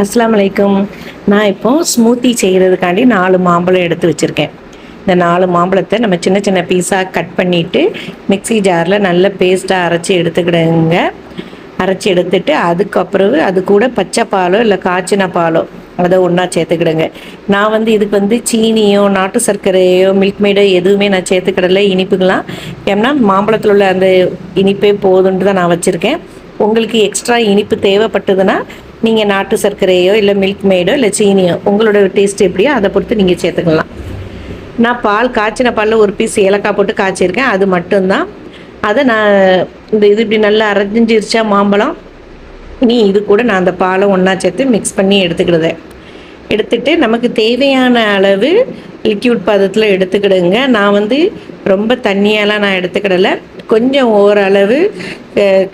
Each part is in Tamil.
அஸ்லாம் வலைக்கும் நான் இப்போ ஸ்மூத்தி செய்கிறதுக்காண்டி நாலு மாம்பழம் எடுத்து வச்சுருக்கேன். இந்த நாலு மாம்பழத்தை நம்ம சின்ன சின்ன பீஸாக கட் பண்ணிவிட்டு மிக்ஸி ஜாரில் நல்ல பேஸ்ட்டாக அரைச்சி எடுத்துக்கிடுங்க. அரைச்சி எடுத்துட்டு அதுக்கப்புறம் அது கூட பச்சை பாலோ இல்லை காய்ச்சின பாலோ அதை ஒன்றா சேர்த்துக்கிடுங்க. நான் வந்து இதுக்கு வந்து சீனியோ நாட்டு சர்க்கரையோ மில்க் மெய்டோ எதுவுமே நான் சேர்த்துக்கிடல. இனிப்புக்கெலாம் ஏன்னா மாம்பழத்தில் உள்ள அந்த இனிப்பே போதுன்ட்டு தான் நான் வச்சுருக்கேன். உங்களுக்கு எக்ஸ்ட்ரா இனிப்பு தேவைப்பட்டதுன்னா நீங்கள் நாட்டு சர்க்கரையோ இல்லை மில்க் மேடோ இல்லை சீனியோ உங்களோட டேஸ்ட் எப்படியோ அதை பொறுத்து நீங்கள் சேர்த்துக்கலாம். நான் பால் காய்ச்சின பாலில் ஒரு பீஸ் ஏலக்காய் போட்டு காய்ச்சிருக்கேன். அது மட்டும்தான். அதை நான் இந்த இது இப்படி நல்லா அரைஞ்சிருச்சா மாம்பழம் நீ இது கூட நான் அந்த பாலை ஒன்றா சேர்த்து மிக்ஸ் பண்ணி எடுத்துக்கிடுதேன். எடுத்துகிட்டு நமக்கு தேவையான அளவு லிக்யூட் பதத்தில் எடுத்துக்கிடுங்க. நான் வந்து ரொம்ப தண்ணியெல்லாம் நான் எடுத்துக்கிடலை. கொஞ்சம் ஓரளவு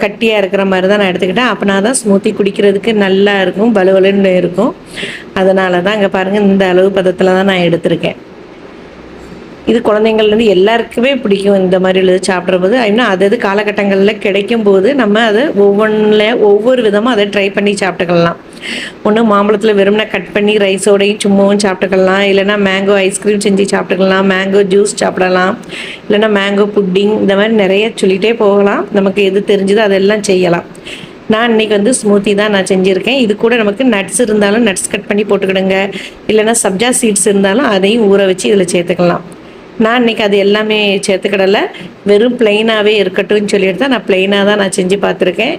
கட்டியாக இருக்கிற மாதிரி தான் நான் எடுத்துக்கிட்டேன். அப்போனா தான் ஸ்மூத்தி குடிக்கிறதுக்கு நல்லா இருக்கும் பலுவலுன்னு இருக்கும். அதனால தான் இங்கே பாருங்கள் இந்த அளவு பதத்தில் தான் நான் எடுத்திருக்கேன். இது குழந்தைங்கள்லேருந்து எல்லாருக்குமே பிடிக்கும் இந்த மாதிரி உள்ளது சாப்பிட்றபோது இன்னும் அது அது காலகட்டங்களில் கிடைக்கும் போது நம்ம அதை ஒவ்வொன்றில் ஒவ்வொரு விதமாக அதை ட்ரை பண்ணி சாப்பிட்டுக்கலாம். ஒன்று மாம்பழத்தில் வெறும்னா கட் பண்ணி ரைஸோடையும் சும்மாவும் சாப்பிட்டுக்கலாம். இல்லைனா மேங்கோ ஐஸ்கிரீம் செஞ்சு சாப்பிட்டுக்கலாம். மேங்கோ ஜூஸ் சாப்பிடலாம். இல்லைனா மேங்கோ புட்டிங் இந்த மாதிரி நிறைய சொல்லிகிட்டே போகலாம். நமக்கு எது தெரிஞ்சுதோ அதெல்லாம் செய்யலாம். நான் இன்னைக்கு வந்து ஸ்மூத்தி தான் நான் செஞ்சுருக்கேன். இது கூட நமக்கு நட்ஸ் இருந்தாலும் நட்ஸ் கட் பண்ணி போட்டுக்கிடுங்க. இல்லைன்னா சப்ஜா சீட்ஸ் இருந்தாலும் அதையும் ஊற வச்சு இதில் சேர்த்துக்கலாம். நான் இன்னைக்கு அது எல்லாமே சேர்த்துக்கிடலை. வெறும் பிளெயினாகவே இருக்கட்டும்னு சொல்லிட்டு தான் நான் பிளெயினாக தான் நான் செஞ்சு பார்த்துருக்கேன்.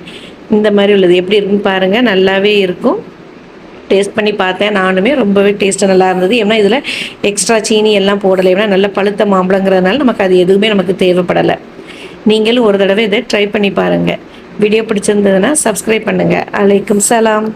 இந்த மாதிரி உள்ளது. எப்படி இருக்குன்னு பாருங்கள் நல்லாவே இருக்கும். டேஸ்ட் பண்ணி பார்த்தேன். நானுமே ரொம்பவே டேஸ்ட்டு நல்லா இருந்தது. ஏன்னா இதில் எக்ஸ்ட்ரா சீனி எல்லாம் போடலை. ஏன்னா நல்ல பழுத்த மாம்பழங்கிறதுனால நமக்கு அது எதுவுமே நமக்கு தேவைப்படலை. நீங்களும் ஒரு தடவை இதை ட்ரை பண்ணி பாருங்கள் வீடியோ பிடிச்சிருந்ததுன்னா சப்ஸ்கிரைப் பண்ணுங்கள் அலைக்கும் சலாம்.